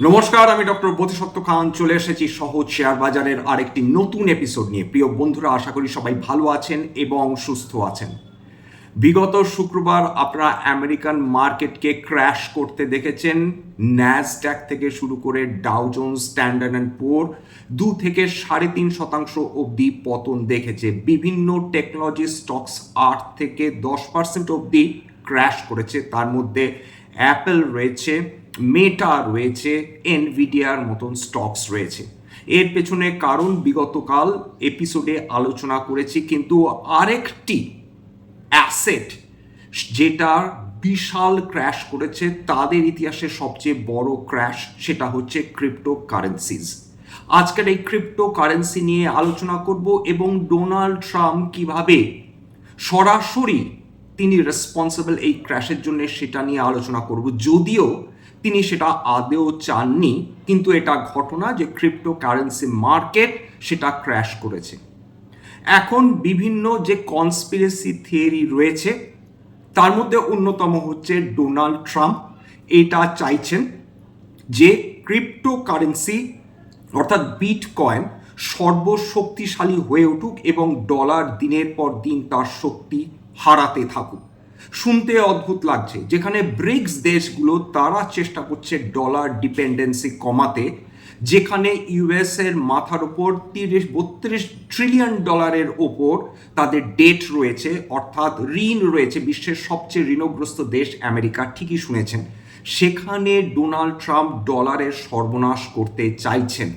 নমস্কার, আমি ডক্টর বোধিসত্ত্ব খান। চলে এসেছি সহজ শেয়ার বাজারের আরেকটি নতুন এপিসোড নিয়ে। প্রিয় বন্ধুরা, আশা করি সবাই ভালো আছেন এবং সুস্থ আছেন। বিগত শুক্রবার আপনারা আমেরিকান মার্কেটকে ক্র্যাশ করতে দেখেছেন। ন্যাসড্যাক থেকে শুরু করে Dow Jones Standard and Poor's দু থেকে সাড়ে তিন শতাংশ অবধি পতন দেখেছে। বিভিন্ন টেকনোলজি স্টকস আট থেকে দশ পার্সেন্ট অবধি ক্র্যাশ করেছে। তার মধ্যে অ্যাপেল রয়েছে মেটা রয়েছে এনভিডিয়ার মতন স্টকস রয়েছে। এর পেছনে কারণ বিগতকাল এপিসোডে আলোচনা করেছি, কিন্তু আরেকটি অ্যাসেট যেটা বিশাল ক্র্যাশ করেছে, তাদের ইতিহাসে সবচেয়ে বড় ক্র্যাশ সেটা হচ্ছে ক্রিপ্টো কারেন্সিজ আজকের এই ক্রিপ্টো কারেন্সি নিয়ে আলোচনা করব এবং ডোনাল্ড ট্রাম্প কীভাবে সরাসরি তিনি রেসপন্সিবল এই ক্র্যাশের জন্য সেটা নিয়ে আলোচনা করব। যদিও তিনি সেটা আদেও চাননি, কিন্তু এটা ঘটনা যে ক্রিপ্টো কারেন্সি মার্কেট সেটা ক্র্যাশ করেছে। এখন বিভিন্ন যে কনস্পিরেসি থিওরি রয়েছে, তার মধ্যে অন্যতম হচ্ছে ডোনাল্ড ট্রাম্প। এটা চাইছেন যে ক্রিপ্টো কারেন্সি অর্থাৎ বিট কয়েন সর্বশক্তিশালী হয়ে উঠুক এবং ডলার দিনের পর দিন তার শক্তি হারাতে থাকুক। শুনতে অদ্ভুত লাগছে। যেখানে ব্রিক্স দেশগুলো, তারা চেষ্টা করছে ডলার ডিপেন্ডেন্সি কমাতে, যেখানে ইউএস এর মাথার ওপর তিরিশ, বত্রিশ ট্রিলিয়ন ডলারের ওপর তাদের ডেট রয়েছে, অর্থাৎ ঋণ রয়েছে, বিশ্বের সবচেয়ে ঋণগ্রস্ত দেশ আমেরিকা, ঠিকই শুনেছেন। সেখানে ডোনাল্ড ট্রাম্প ডলারের সর্বনাশ করতে চাইছেন।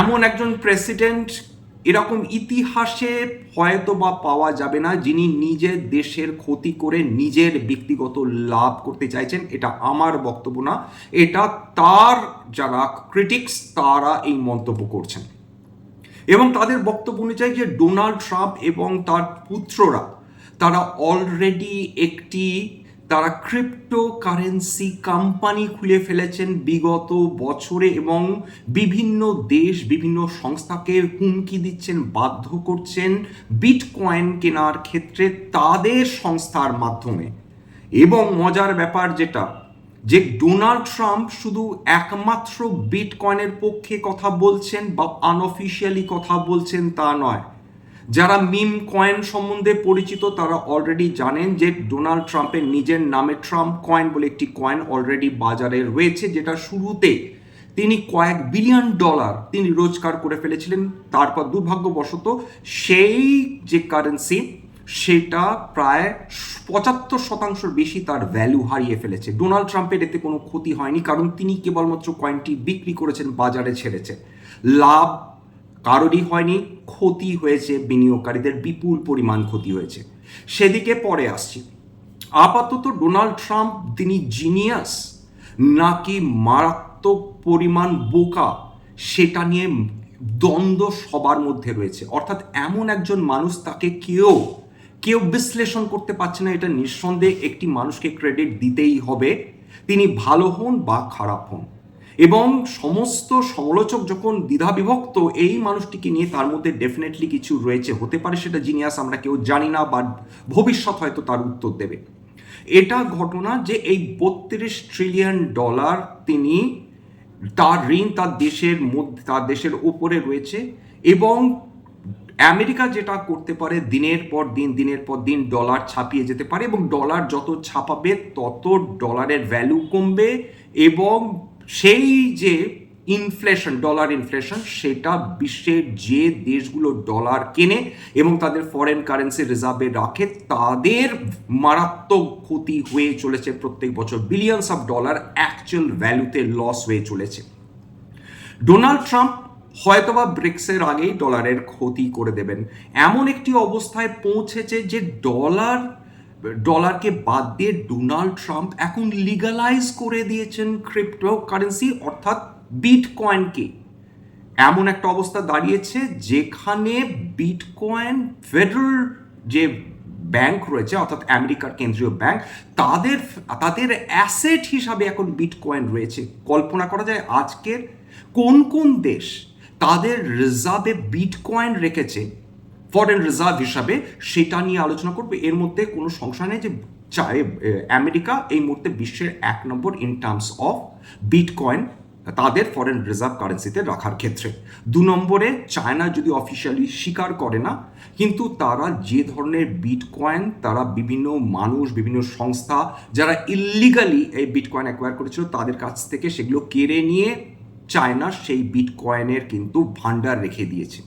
এমন একজন প্রেসিডেন্ট এরকম ইতিহাসে হয়তো বা পাওয়া যাবে না যিনি নিজের দেশের ক্ষতি করে নিজের ব্যক্তিগত লাভ করতে চাইছেন, এটা আমার বক্তব্য না। এটা তার যারা ক্রিটিক্স তারা এই মন্তব্য করছেন। এবং তাদের বক্তব্য অনুযায়ী যে ডোনাল্ড ট্রাম্প এবং তার পুত্ররা, তারা অলরেডি একটি তারা ক্রিপ্টো কারেন্সি কোম্পানি খুলে ফেলেছেন বিগত বছরে এবং বিভিন্ন দেশ, বিভিন্ন সংস্থাকে হুমকি দিচ্ছেন, বাধ্য করছেন বিটকয়েন কেনার ক্ষেত্রে তাদের সংস্থার মাধ্যমে। এবং মজার ব্যাপার যেটা, যে ডোনাল্ড ট্রাম্প শুধু একমাত্র বিটকয়েনের পক্ষে কথা বলছেন বা আনঅফিসিয়ালি কথা বলছেন তা নয় যারা মিম কয়েন সম্বন্ধে পরিচিত, তারা অলরেডি জানেন যে ডোনাল্ড ট্রাম্পের নিজের নামে ট্রাম্প কয়েন বলে একটি কয়েন অলরেডি বাজারে রয়েছে, যেটা শুরুতে তিনি কয়েক বিলিয়ন ডলার তিনি রোজগার করে ফেলেছিলেন, তারপর দুর্ভাগ্যবশত সেই যে কারেন্সি সেটা প্রায় পঁচাত্তর শতাংশের বেশি তার ভ্যালু হারিয়ে ফেলেছে। ডোনাল্ড ট্রাম্পের এতে কোনো ক্ষতি হয়নি, কারণ তিনি কেবলমাত্র কয়েনটি বিক্রি করেছেন, বাজারে ছেড়েছে লাভ কারোরই হয়নি ক্ষতি হয়েছে, বিনিয়োগকারীদের বিপুল পরিমাণ ক্ষতি হয়েছে। সেদিকে পরে আসছি। আপাতত ডোনাল্ড ট্রাম্প, তিনি জিনিয়াস নাকি মারাত্মক পরিমাণ বোকা, সেটা নিয়ে দ্বন্দ্ব সবার মধ্যে রয়েছে। অর্থাৎ এমন একজন মানুষ তাকে কেউ কেউ বিশ্লেষণ করতে পারছে না, এটা নিঃসন্দেহে একটি মানুষকে ক্রেডিট দিতেই হবে। তিনি ভালো হন বা খারাপ হন। এবং সমস্ত সমালোচক যখন দ্বিধা বিভক্ত এই মানুষটিকে নিয়ে তার মধ্যে ডেফিনেটলি কিছু রয়েছে, হতে পারে সেটা জিনিয়াস আমরা কেউ জানি না বা ভবিষ্যৎ হয়তো তার উত্তর দেবে। এটা ঘটনা যে এই বত্রিশ ট্রিলিয়ন ডলার তিনি তার ঋণ তার দেশের মধ্যে, তার দেশের ওপরে রয়েছে এবং আমেরিকা যেটা করতে পারে, দিনের পর দিন, দিনের পর দিন ডলার ছাপিয়ে যেতে পারে এবং ডলার যত ছাপাবে, তত ডলারের ভ্যালু কমবে এবং সেই যে ইনফ্লেশন ডলার ইনফ্লেশন সেটা বিশ্বের যে দেশগুলো ডলার কেনে এবং তাদের ফরেন কারেন্সি রিজার্ভে রাখে, তাদের মারাত্মক ক্ষতি হয়ে চলেছে প্রত্যেক বছর। বিলিয়নস অফ ডলার অ্যাকচুয়াল ভ্যালুতে লস হয়ে চলেছে। ডোনাল্ড ট্রাম্প হয়তোবা ব্রিক্সের আগেই ডলারের ক্ষতি করে দেবেন। এমন একটি অবস্থায় পৌঁছেছে যে ডলার ডলারকে বাদ দিয়ে ডোনাল্ড ট্রাম্প এখন লিগালাইজ করে দিয়েছেন ক্রিপ্টো কারেন্সি অর্থাৎ বিটকয়েনকে এমন একটা অবস্থা দাঁড়িয়েছে যেখানে বিটকয়েন ফেডারেল যে ব্যাংক রয়েছে, অর্থাৎ আমেরিকার কেন্দ্রীয় ব্যাংক তাদের তাদের অ্যাসেট হিসাবে এখন বিটকয়েন রয়েছে। কল্পনা করা যায় আজকের কোন কোন দেশ তাদের রিজার্ভে বিটকয়েন রেখেছে ফরেন রিজার্ভ হিসাবে সেটা নিয়ে আলোচনা করবে। এর মধ্যে কোনো সংশয় নেই যে চায় আমেরিকা এই মুহূর্তে বিশ্বের এক নম্বর ইন টার্মস অফ বিটকয়েন তাদের ফরেন রিজার্ভ কারেন্সিতে রাখার ক্ষেত্রে। দু নম্বরে চায়না যদি অফিসিয়ালি স্বীকার করে না, কিন্তু তারা যে ধরনের বিটকয়েন তারা বিভিন্ন মানুষ, বিভিন্ন সংস্থা যারা ইল্লিগালি এই বিটকয়েন অ্যাকোয়ার করেছিল, তাদের কাছ থেকে সেগুলো কেড়ে নিয়ে চায়না সেই বিটকয়েনের কিন্তু ভান্ডার রেখে দিয়েছে।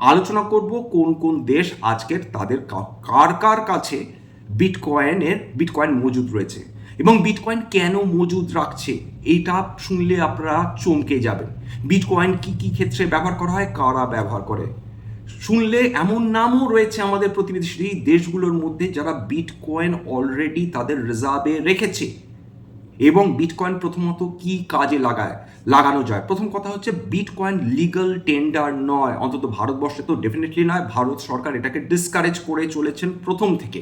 আলোচনা করব কোন কোন দেশ আজকের তাদের কার কার কাছে বিটকয়েনের বিটকয়েন মজুদ রয়েছে এবং বিটকয়েন কেন মজুদ রাখছে এইটা শুনলে আপনারা চমকে যাবেন। বিটকয়েন কি কি ক্ষেত্রে ব্যবহার করা হয়, কারা ব্যবহার করে? শুনলে এমন নামও রয়েছে আমাদের প্রতিবেশী দেশগুলোর মধ্যে যারা বিটকয়েন অলরেডি তাদের রিজার্ভে রেখেছে। এবং বিটকয়েন প্রথমত কি কাজে লাগায়, লাগানো যায়? প্রথম কথা হচ্ছে বিটকয়েন লিগাল টেন্ডার নয়। অন্তত ভারতবর্ষে তো ডেফিনেটলি নয়। ভারত সরকার এটাকে ডিসকারেজ করে চলেছেন প্রথম থেকে।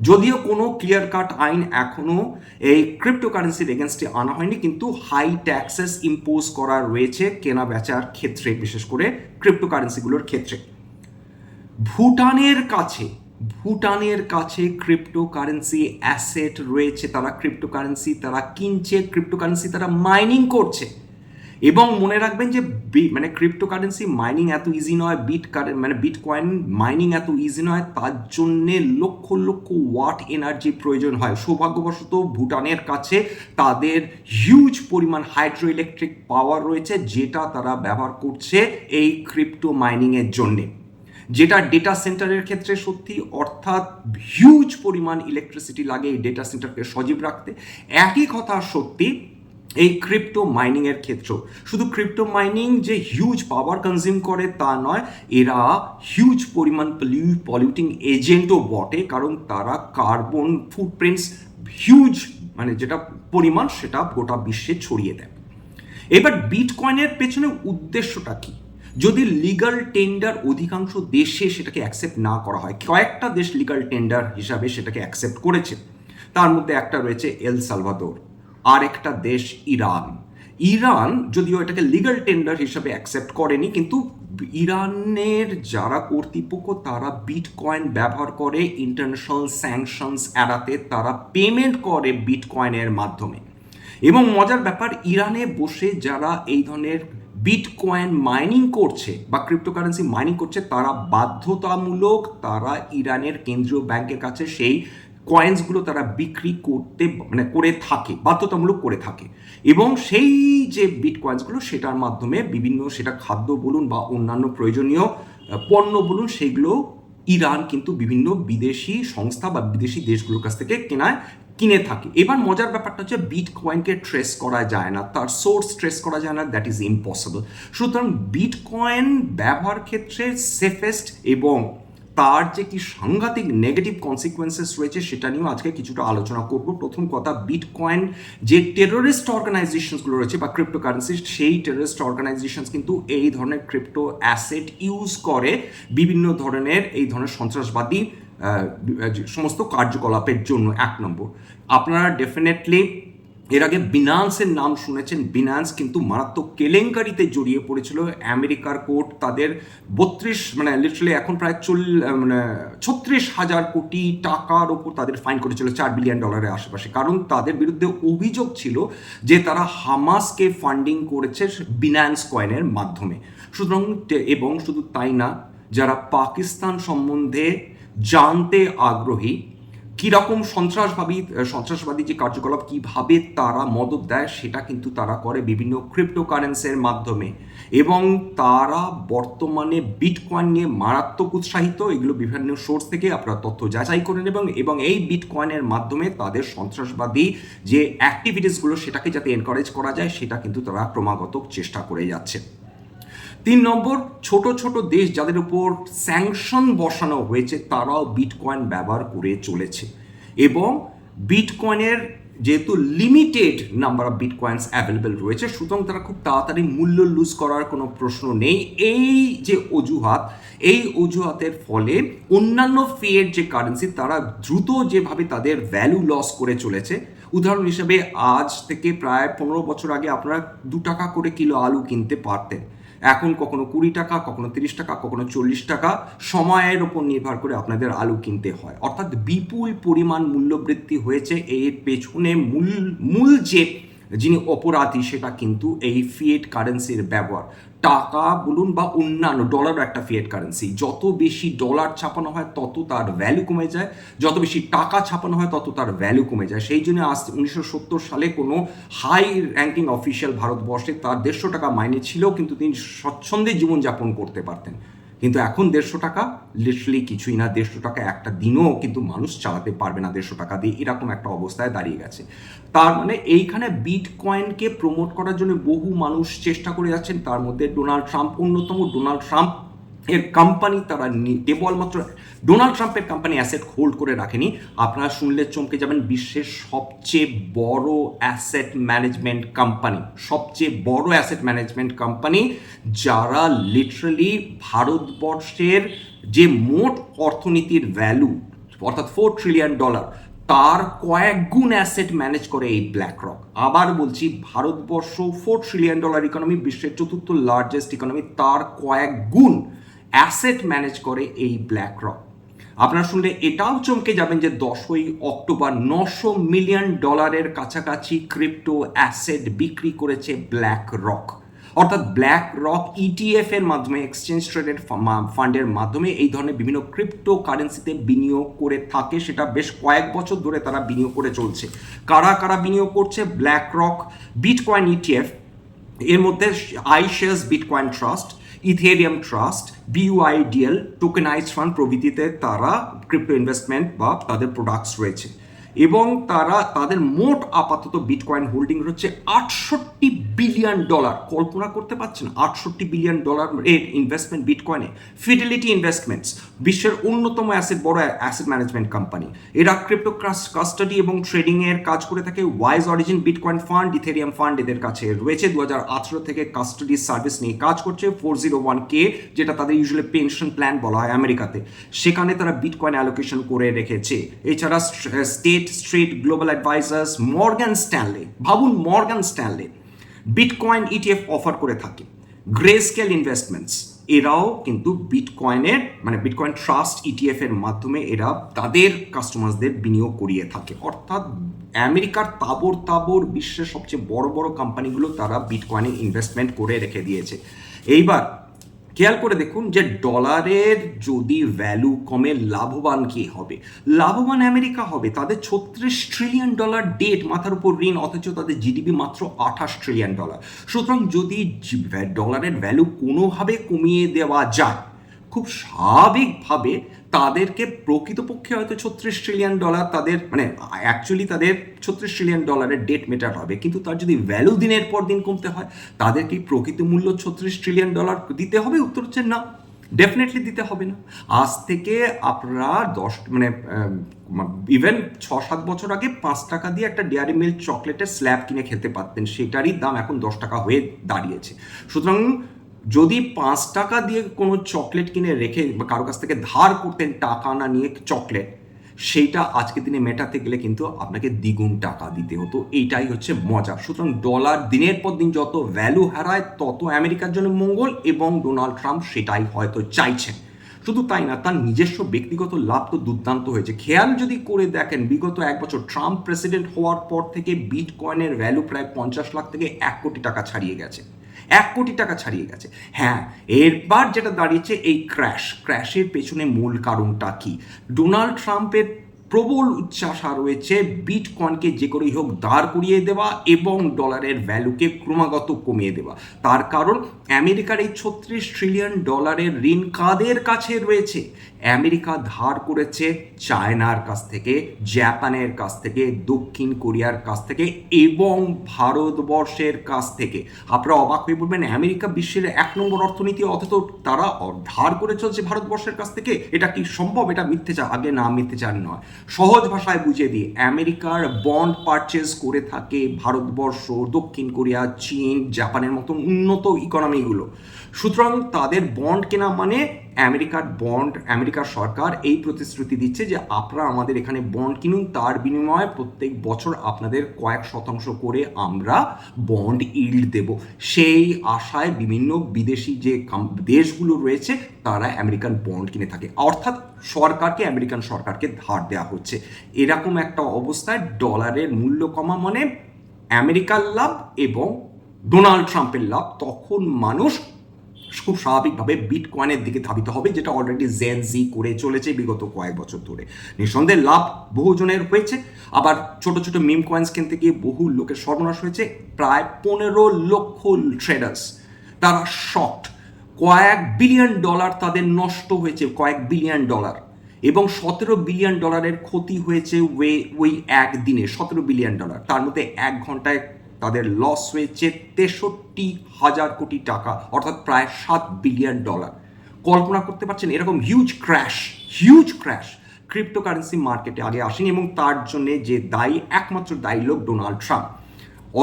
যদিও কোনো ক্লিয়ার কাট আইন এখনও এই ক্রিপ্টোকারেন্সির এগেনস্টে আনা হয়নি, কিন্তু হাই ট্যাক্সেস ইম্পোজ করা রয়েছে কেনা বেচার ক্ষেত্রে, বিশেষ করে ক্রিপ্টোকারেন্সিগুলোর ক্ষেত্রে। ভুটানের কাছে ভুটানের কাছে ক্রিপ্টোকারেন্সি অ্যাসেট রয়েছে, তারা ক্রিপ্টোকারেন্সি তারা কিনছে ক্রিপ্টোকারেন্সি তারা মাইনিং করছে। এবং মনে রাখবেন যে মানে ক্রিপ্টোকারেন্সি মাইনিং এত ইজি নয় বিট মানে বিট কয়েন মাইনিং এত ইজি নয়, তার জন্যে লক্ষ লক্ষ ওয়াট এনার্জি প্রয়োজন হয়। সৌভাগ্যবশত ভুটানের কাছে তাদের হিউজ পরিমাণ হাইড্রো ইলেকট্রিক পাওয়ার রয়েছে, যেটা তারা ব্যবহার করছে এই ক্রিপ্টো মাইনিংয়ের জন্যে। যেটা ডেটা সেন্টারের ক্ষেত্রে সত্যি অর্থাৎ হিউজ পরিমাণ ইলেকট্রিসিটি লাগে এই ডেটা সেন্টারকে সজীব রাখতে। একই কথা সত্যি, এই ক্রিপ্টো মাইনিংয়ের ক্ষেত্রেও। শুধু ক্রিপ্টো মাইনিং যে হিউজ পাওয়ার কনজিউম করে তা নয়, এরা হিউজ পরিমাণ পলিউ পলিউটিং এজেন্টও বটে, কারণ তারা কার্বন ফুটপ্রিন্টস হিউজ মানে যেটা পরিমাণ সেটা গোটা বিশ্বে ছড়িয়ে দেয়। এবার বিটকয়েনের পেছনে উদ্দেশ্যটা কী? যদি লিগাল টেন্ডার অধিকাংশ দেশে সেটাকে অ্যাকসেপ্ট না করা হয়, কয়েকটা দেশ লিগাল টেন্ডার হিসাবে সেটাকে অ্যাকসেপ্ট করেছে। তার মধ্যে একটা রয়েছে এল সালভাদোর আর একটা দেশ ইরান। ইরান যদিও এটাকে লিগাল টেন্ডার হিসাবে অ্যাকসেপ্ট করেনি, কিন্তু ইরানের যারা কর্তৃপক্ষ, তারা বিটকয়েন ব্যবহার করে ইন্টারন্যাশনাল স্যাংশনস এড়াতে তারা পেমেন্ট করে বিটকয়েনের মাধ্যমে। এবং মজার ব্যাপার, ইরানে বসে যারা এই ধরনের বিটকয়েন মাইনিং করছে বা ক্রিপ্টোকারেন্সি মাইনিং করছে, তারা বাধ্যতামূলক, তারা ইরানের কেন্দ্রীয় ব্যাংকের কাছে সেই কয়েন্সগুলো তারা বিক্রি করতে মানে করে থাকে, বাধ্যতামূলক করে থাকে। এবং সেই যে বিট কয়েন্সগুলো সেটার মাধ্যমে বিভিন্ন সেটা খাদ্য বলুন বা অন্যান্য প্রয়োজনীয় পণ্য বলুন, সেগুলো ইরান কিন্তু বিভিন্ন বিদেশি সংস্থা বা বিদেশি দেশগুলোর কাছ থেকে কেনায়, কিনে থাকে। এবার মজার ব্যাপারটা হচ্ছে বিট কয়েনকে ট্রেস করা যায় না, তার সোর্স ট্রেস করা যায় না দ্যাট ইজ ইম্পসিবল সুতরাং বিট কয়েন ব্যবহার ক্ষেত্রে সেফেস্ট এবং তার যে কি সাংঘাতিক নেগেটিভ কনসিকুয়েন্সেস রয়েছে সেটা নিয়েও আজকে কিছুটা আলোচনা করব। প্রথম কথা বিটকয়েন যে টেরোরিস্ট অর্গানাইজেশনসগুলো রয়েছে বা ক্রিপ্টোকারেন্সি সেই টেরোরিস্ট অর্গানাইজেশনস কিন্তু এই ধরনের ক্রিপ্টো অ্যাসেট ইউজ করে বিভিন্ন ধরনের এই ধরনের সন্ত্রাসবাদী সমস্ত কার্যকলাপের জন্য। এক নম্বর, আপনারা ডেফিনেটলি এর আগে বিনান্সের নাম শুনেছেন। বিনান্স কিন্তু মারাত্মক কেলেঙ্কারিতে জড়িয়ে পড়েছিল। আমেরিকার কোর্ট তাদের বত্রিশ মানে লিটারালি এখন প্রায় চল মানে ছত্রিশ হাজার কোটি টাকার ওপর তাদের ফাইন করেছিল, চার বিলিয়ন ডলারের আশেপাশে। কারণ তাদের বিরুদ্ধে অভিযোগ ছিল যে তারা হামাসকে ফান্ডিং করেছে বিনান্স কয়েনের মাধ্যমে। সুতরাং এবং শুধু তাই না, যারা পাকিস্তান সম্বন্ধে জানতে আগ্রহী কীরকম সন্ত্রাসবাদী সন্ত্রাসবাদী যে কার্যকলাপ, কীভাবে তারা মদত দেয়, সেটা কিন্তু তারা করে বিভিন্ন ক্রিপ্টোকারেন্সির মাধ্যমে। এবং তারা বর্তমানে বিটকয়েন নিয়ে মারাত্মক উৎসাহিত। এগুলো বিভিন্ন সোর্স থেকে আপনারা তথ্য যাচাই করে নেবেন এবং এই বিটকয়েনের মাধ্যমে তাদের সন্ত্রাসবাদী যে অ্যাক্টিভিটিসগুলো সেটাকে যাতে এনকারেজ করা যায়, সেটা কিন্তু তারা ক্রমাগত চেষ্টা করে যাচ্ছে। তিন নম্বর, ছোট ছোট দেশ যাদের উপর স্যাংশন বসানো হয়েছে, তারাও বিটকয়েন ব্যবহার করে চলেছে। এবং বিটকয়েনের যেহেতু limited number of bitcoins available রয়েছে, সুতরাং তারা খুব তাড়াতাড়ি মূল্য লুজ করার কোনো প্রশ্ন নেই। এই যে অজুহাত, এই অজুহাতের ফলে অন্যান্য ফিয়ের যে কারেন্সি তারা দ্রুত যেভাবে তাদের ভ্যালু লস করে চলেছে। উদাহরণ হিসেবে, আজ থেকে প্রায় পনেরো বছর আগে আপনারা দু টাকা করে কিলো আলু কিনতে পারতেন। এখন কখনো কুড়ি টাকা, কখনো তিরিশ টাকা, কখনো চল্লিশ টাকা সময়ের ওপর নির্ভর করে আপনাদের আলু কিনতে হয়। অর্থাৎ বিপুল পরিমাণ মূল্যবৃদ্ধি হয়েছে এর পেছনে মূল মূল যে যিনি অপরাধী, সেটা কিন্তু এই ফিয়েট কারেন্সির ব্যবহার। টাকা বলুন বা অন্যান্য ডলারও একটা ফিয়েট কারেন্সি যত বেশি ডলার ছাপানো হয়, তত তার ভ্যালু কমে যায়। যত বেশি টাকা ছাপানো হয়, তত তার ভ্যালু কমে যায়। সেই জন্য আজ উনিশশো সত্তর সালে কোনো হাই র্যাঙ্কিং অফিসিয়াল ভারতবর্ষে তার দেড়শো টাকা মাইনে ছিল, কিন্তু তিনি স্বচ্ছন্দে জীবনযাপন করতে পারতেন। কিন্তু এখন দেড়শো টাকা লিটারলি কিছুই না, দেড়শো টাকা একটা দিনও কিন্তু মানুষ চালাতে পারবে না দেড়শো টাকা দিয়ে, এরকম একটা অবস্থায় দাঁড়িয়ে গেছে। তার মানে এইখানে বিট কয়েনকে প্রমোট করার জন্য বহু মানুষ চেষ্টা করে যাচ্ছেন, তার মধ্যে ডোনাল্ড ট্রাম্প অন্যতম ডোনাল্ড ট্রাম্প এর কোম্পানি তারা কেবলমাত্র ডোনাল্ড ট্রাম্পের কোম্পানি অ্যাসেট হোল্ড করে রাখেনি। আপনারা শুনলে চমকে যাবেন, বিশ্বের সবচেয়ে বড় অ্যাসেট ম্যানেজমেন্ট কোম্পানি সবচেয়ে বড় অ্যাসেট ম্যানেজমেন্ট কোম্পানি যারা লিটারালি ভারতবর্ষের যে মোট অর্থনীতির ভ্যালু অর্থাৎ ফোর ট্রিলিয়ন ডলার তার কয়েক গুণ অ্যাসেট ম্যানেজ করে এই ব্ল্যাক রক আবার বলছি, Bharatvarsha four trillion dollar economy বিশ্বের চতুর্থ লার্জেস্ট ইকোনমি তার কয়েক গুণ অ্যাসেট ম্যানেজ করে এই ব্ল্যাক রক আপনারা শুনলে এটাও চমকে যাবেন যে দশই অক্টোবর নশো মিলিয়ন ডলারের কাছাকাছি ক্রিপ্টো অ্যাসেট বিক্রি করেছে ব্ল্যাক রক অর্থাৎ ব্ল্যাক রক ইটিএফ এর মাধ্যমে এক্সচেঞ্জ ট্রেডেড ফান্ডের মাধ্যমে এই ধরনের বিভিন্ন ক্রিপ্টো কারেন্সিতে বিনিয়োগ করে থাকে। সেটা বেশ কয়েক বছর ধরে তারা বিনিয়োগ করে চলছে। কারা কারা বিনিয়োগ করছে? ব্ল্যাক রক বিটকয়েন ইটিএফ এর মধ্যে iShares bitcoin trust Ethereum trust BUIDL tokenize fund প্রভৃতিতে তারা ক্রিপ্টো ইনভেস্টমেন্ট বা তাদের প্রোডাক্টস রয়েছে। এবং তারা, তাদের মোট আপাতত বিটকয়েন হোল্ডিং হচ্ছে আটষট্টি বিলিয়ন ডলার। কল্পনা করতে পারছেন? আটষট্টি বিলিয়ন ডলার এর ইনভেস্টমেন্ট বিটকয়েনে ফিডেলিটি ইনভেস্টমেন্টস বিশ্বের অন্যতম অ্যাসেট বড় অ্যাসেট ম্যানেজমেন্ট কোম্পানি এরা ক্রিপ্টো কাস্টাডি এবং ট্রেডিং এর কাজ করে থাকে। Wise Origin bitcoin fund Ethereum fund এদের কাছে রয়েছে। দু হাজার আঠেরো থেকে কাস্টাডি সার্ভিস নিয়ে কাজ করছে ফোর জিরো ওয়ান কে যেটা তাদের ইউজুয়ালি পেনশন প্ল্যান বলা হয় আমেরিকাতে। সেখানে তারা বিটকয়েন অ্যালোকেশন করে রেখেছে। এছাড়া State Street Global Advisors Morgan Stanley ভাবুন Morgan Stanley bitcoin ETF offer করে থাকে। গ্রে স্কেল এরাও কিন্তু বিটকয়েনের মানে বিটকয়েন ট্রাস্ট ইটিএফ এর মাধ্যমে এরা তাদের কাস্টমারদের বিনিয়োগ করিয়ে থাকে। অর্থাৎ আমেরিকার তাবর তাবর বিশ্বের সবচেয়ে বড় বড় কোম্পানিগুলো তারা বিটকয়েনে ইনভেস্টমেন্ট করে রেখে দিয়েছে। এইবার খেয়াল করে দেখুন যে ডলারের যদি ভ্যালু কমে, লাভবান কি হবে? লাভবান আমেরিকা হবে। তাদের ছত্রিশ ট্রিলিয়ন ডলার ডেট মাথার উপর ঋণ, অথচ তাদের জিডিপি মাত্র আঠাশ ট্রিলিয়ন ডলার সুতরাং যদি ডলারের ভ্যালু কোনোভাবে কমিয়ে দেওয়া যায়, খুব স্বাভাবিকভাবে তাদেরকে প্রকৃতপক্ষে হয়তো ছত্রিশ ট্রিলিয়ন ডলার তাদের মানে অ্যাকচুয়ালি তাদের ছত্রিশ ট্রিলিয়ন ডলারের ডেট মেটার হবে। কিন্তু তার যদি ভ্যালু দিনের পর দিন কমতে হয়, তাদের কি প্রকৃত মূল্য ছত্রিশ ট্রিলিয়ন ডলার দিতে হবে? উত্তর হচ্ছে না। ডেফিনেটলি দিতে হবে না। আজ থেকে আপনারা দশ মানে ইভেন ছ সাত বছর আগে পাঁচ টাকা দিয়ে একটা ডেয়ারি মিল্ক চকলেটের স্ল্যাব কিনে খেতে পারতেন। সেটারই দাম এখন দশ টাকা হয়ে দাঁড়িয়েছে। সুতরাং যদি পাঁচ টাকা দিয়ে কোনো চকলেট কিনে রেখে বা কারও কাছ থেকে ধার করতেন টাকা না নিয়ে চকলেট সেইটা আজকে দিনে মেটাতে গেলে কিন্তু আপনাকে দ্বিগুণ টাকা দিতে হতো। এইটাই হচ্ছে মজা। সুতরাং ডলার দিনের পর দিন যত ভ্যালু হারায়, তত আমেরিকার জন্য মঙ্গল এবং ডোনাল্ড ট্রাম্প সেটাই হয়তো চাইছেন। শুধু তাই না, তার নিজস্ব ব্যক্তিগত লাভ তো দুর্দান্ত হয়েছে। খেয়াল যদি করে দেখেন, বিগত এক বছর ট্রাম্প প্রেসিডেন্ট হওয়ার পর থেকে বিট কয়েনের ভ্যালু প্রায় পঞ্চাশ লাখ থেকে এক কোটি টাকা ছাড়িয়ে গেছে। এক কোটি টাকা ছাড়িয়ে গেছে। হ্যাঁ এরবার যেটা দাঁড়িয়েছে এই ক্র্যাশ ক্র্যাশের পেছনে মূল কারণটা কি? ডোনাল্ড ট্রাম্পের প্রবল উচ্চাসা রয়েছে বিটকয়েনকে যে করেই হোক দাঁড় করিয়ে দেওয়া এবং ডলারের ভ্যালুকে ক্রমাগত কমিয়ে দেওয়া। তার কারণ আমেরিকার এই ছত্রিশ ট্রিলিয়ন ডলারের ঋণ কাদের কাছে রয়েছে? আমেরিকা ধার করেছে চায়নার কাছ থেকে, জাপানের কাছ থেকে, দক্ষিণ কোরিয়ার কাছ থেকে এবং ভারতবর্ষের কাছ থেকে। আপনারা অবাক হয়ে বলবেন আমেরিকা বিশ্বের এক নম্বর অর্থনীতি, অথচ তারা ধার করে চলছে ভারতবর্ষের কাছ থেকে। এটা কি সম্ভব? এটা মিথ্যেচার, আগে না মিথ্যেচার নয়। সহজ ভাষায় বুঝিয়ে দিই, আমেরিকার বন্ড পারচেজ করে থাকে ভারতবর্ষ, দক্ষিণ কোরিয়া, চীন, জাপানের মতন উন্নত ইকোনমিগুলো সুতরাং তাদের বন্ড কেনা মানে আমেরিকার বন্ড, আমেরিকার সরকার এই প্রতিশ্রুতি দিচ্ছে যে আপনারা আমাদের এখানে বন্ড কিনুন। তার বিনিময়ে প্রত্যেক বছর আপনাদের কয়েক শতাংশ করে আমরা বন্ড ইল্ড দেব। সেই আশায় বিভিন্ন বিদেশি যে দেশগুলো রয়েছে, তারা আমেরিকান বন্ড কিনে থাকে। অর্থাৎ সরকারকে, আমেরিকান সরকারকে ধার দেওয়া হচ্ছে। এরকম একটা অবস্থায় ডলারের মূল্য কমা মানে আমেরিকার লাভ এবং ডোনাল্ড ট্রাম্পের লাভ। তখন মানুষ খুব স্বাভাবিকভাবে বিটকয়েনের দিকে ধাবিত হবে, যেটা অলরেডি জেন জি করে চলেছে বিগত কয়েক বছর ধরে। নিঃসন্দেহে লাভ বহুজনের হয়েছে, আবার ছোট ছোট মিম কয়েন্স কিনতে গিয়ে বহু লোকের সর্বনাশ হয়েছে, প্রায় পনেরো লক্ষ ট্রেডার্স তারা শক্ট কয়েক বিলিয়ন ডলার তাদের নষ্ট হয়েছে, কয়েক বিলিয়ন ডলার এবং সতেরো বিলিয়ন ডলারের ক্ষতি হয়েছে ওয়ে ওই একদিনে, সতেরো বিলিয়ন ডলার তার মধ্যে এক ঘন্টায় তাদের লস হয়েছে তেষট্টি হাজার কোটি টাকা, অর্থাৎ প্রায় সাত বিলিয়ন ডলার কল্পনা করতে পারছেন এরকম huge crash huge crash cryptocurrency মার্কেটে আগে আসেনি এবং তার জন্য যে দায়ী, একমাত্র দায়ী লোক ডোনাল্ড ট্রাম্প।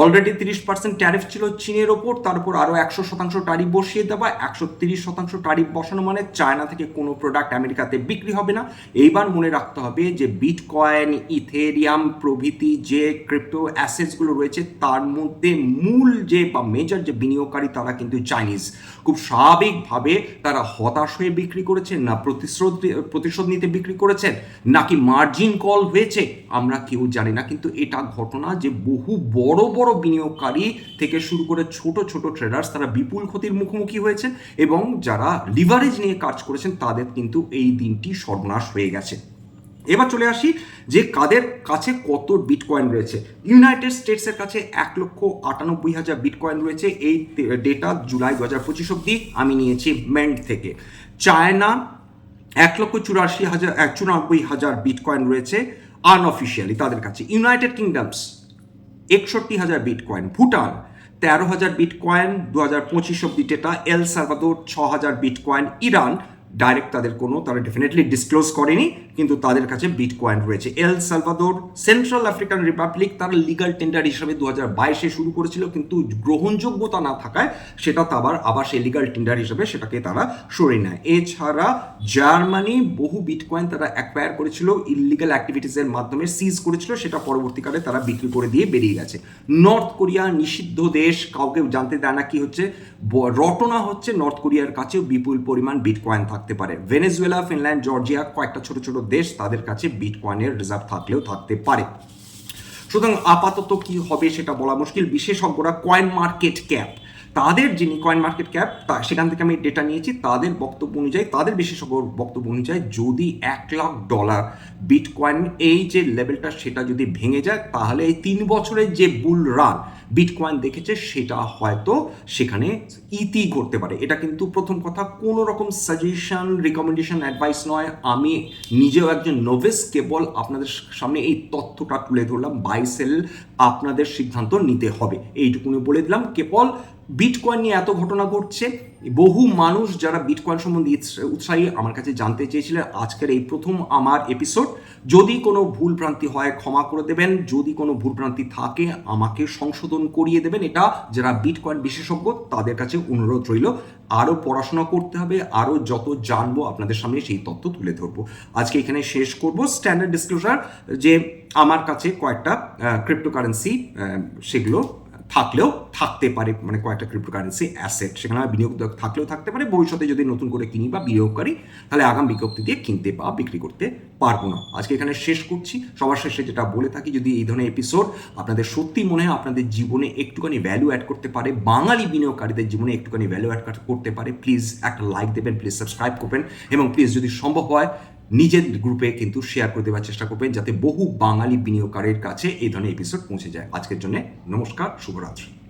অলরেডি তিরিশ পার্সেন্ট ট্যারিফ ছিল চীনের ওপর, তার উপর আরও একশো শতাংশ টারিফ বসিয়ে দেওয়া। একশো তিরিশ শতাংশ টারিফ বসানো মানে চায়না থেকে কোনো প্রোডাক্ট আমেরিকাতে বিক্রি হবে না। এইবার মনে রাখতে হবে যে বিটকয়েন ইথেরিয়াম প্রভৃতি যে ক্রিপ্টো অ্যাসেটসগুলো রয়েছে, তার মধ্যে মূল যে বা মেজর যে বিনিয়োগকারী তারা কিন্তু চাইনিজ খুব স্বাভাবিকভাবে তারা হতাশ হয়ে বিক্রি করেছেন না প্রতিশোধ প্রতিশোধ নিতে বিক্রি করেছেন, নাকি মার্জিন কল হয়েছে, আমরা কেউ জানি না। কিন্তু এটা ঘটনা যে বহু বড় বড় বিনিয়োগকারী থেকে শুরু করে ছোট ছোট ট্রেডার্স তারা বিপুল ক্ষতির মুখোমুখি হয়েছে এবং যারা লিভারেজ নিয়ে কাজ করেছেন তাদের কিন্তু এই দিনটি সর্বনাশ হয়ে গেছে। এবার চলে আসি যে কাদের কাছে কত বিটকয়েন রয়েছে। ইউনাইটেড স্টেটসের কাছে এক লক্ষ আটানব্বই হাজার বিটকয়েন রয়েছে। এই ডেটা জুলাই দু হাজার পঁচিশ অব্দি আমি নিয়েছি মেন্ট থেকে। চায়না এক লক্ষ চুরাশি হাজার, চুরানব্বই হাজার বিটকয়েন রয়েছে আনঅফিসিয়ালি তাদের কাছে। ইউনাইটেড কিংডমস একষট্টি হাজার বিটকয়েন। ভুটান, তেরো হাজার বিট কয়েন দু হাজার পঁচিশ অব্দি ডেটা, এল সালভাদোর ছ হাজার বিট কয়েন ইরান ডাইরেক্ট তাদের কোনো, তারা ডেফিনেটলি ডিসক্লোজ করেনি। কিন্তু তাদের কাছে বিটকয়েন রয়েছে। El Salvador Central African Republic তারা লিগাল টেন্ডার হিসাবে দু হাজার বাইশে শুরু করেছিল, কিন্তু গ্রহণযোগ্যতা না থাকায় সেটা আবার আবার সেই লিগাল টেন্ডার হিসাবে সেটাকে তারা সরিয়ে নেয়। এছাড়া জার্মানি বহু বিটকয়েন তারা অ্যাকোয়ার করেছিল ইলিগাল অ্যাক্টিভিটিসের মাধ্যমে সিজ করেছিল, সেটা পরবর্তীকালে তারা বিক্রি করে দিয়ে বেরিয়ে গেছে। নর্থ কোরিয়া নিষিদ্ধ দেশ, কাউকে জানতে দেয় না কি হচ্ছে রটনা হচ্ছে নর্থ কোরিয়ার কাছেও বিপুল পরিমাণ বিটকয়েন থাকতে পারে। ভেনেজুয়েলা ফিনল্যান্ড জর্জিয়া কয়েকটা ছোট ছোট দেশ তাদের কাছে বিটকয়েনের রিজার্ভ থাকলেও থাকতে পারে। সুতরাং আপাতত কি হবে সেটা বলা মুশকিল। বিশেষজ্ঞরা কয়েন মার্কেট ক্যাপ তাদের যিনি কয়েন মার্কেট ক্যাপ তা সেখান থেকে আমি ডেটা নিয়েছি, তাদের বক্তব্য অনুযায়ী, তাদের বিশেষজ্ঞ বক্তব্য অনুযায়ী যদি এক লাখ ডলার বিটকয়েন এই যে লেভেলটা সেটা যদি ভেঙে যায়, তাহলে এই তিন বছরের যে বুল রান বিটকয়েন দেখেছে, সেটা হয়তো সেখানে ইতি ঘটতে পারে। এটা কিন্তু প্রথম কথা, কোনো রকম সাজেশন রিকমেন্ডেশন অ্যাডভাইস নয়। আমি নিজেও একজন নোভেস কেবল আপনাদের সামনে এই তথ্যটা তুলে ধরলাম বাই সেল আপনাদের সিদ্ধান্ত নিতে হবে। এইটুকুনি বলে দিলাম, কেবল বিটকয়েন নিয়ে এত ঘটনা ঘটছে। বহু মানুষ যারা বিটকয়েন সম্বন্ধে উৎসাহী আমার কাছে জানতে চেয়েছিলেন আজকের এই প্রথম আমার এপিসোড যদি কোনো ভুল ভ্রান্তি হয়, ক্ষমা করে দেবেন। যদি কোনো ভুল ভ্রান্তি থাকে, আমাকে সংশোধন করিয়ে দেবেন। এটা যারা বিটকয়েন বিশেষজ্ঞ, তাদের কাছে অনুরোধ রইল। আরও পড়াশোনা করতে হবে। আরও যত জানব, আপনাদের সামনে সেই তথ্য তুলে ধরবো। আজকে এখানে শেষ করব। স্ট্যান্ডার্ড ডিসক্লোজার যে আমার কাছে কয়েকটা ক্রিপ্টোকারেন্সি সেগুলো থাকলেও থাকতে পারে মানে কয়েকটা ক্রিপ্টোকারেন্সি অ্যাসেট সেখানে বিনিয়োগ থাকলেও থাকতে পারে, ভবিষ্যতে যদি নতুন করে কিনি বা বিনিয়োগকারী, তাহলে আগাম বিজ্ঞপ্তি দিয়ে কিনতে বা বিক্রি করতে পারব না। আজকে এখানে শেষ করছি। সবার শেষে যেটা বলে থাকি, যদি এই ধরনের এপিসোড আপনাদের সত্যি মনে হয় আপনাদের জীবনে একটুখানি ভ্যালু অ্যাড করতে পারে, বাঙালি বিনিয়োগকারীদের জীবনে একটুখানি ভ্যালু অ্যাড করতে পারে প্লিজ একটা লাইক দেবেন প্লিজ সাবস্ক্রাইব করবেন এবং প্লিজ যদি সম্ভব হয় নিজের গ্রুপে কিন্তু শেয়ার করে দেওয়ার চেষ্টা করবেন যাতে বহু বাঙালি বিনিয়োগকারীর কাছে এই ধরনের এপিসোড পৌঁছে যায়। আজকের জন্য নমস্কার, শুভরাত্রি।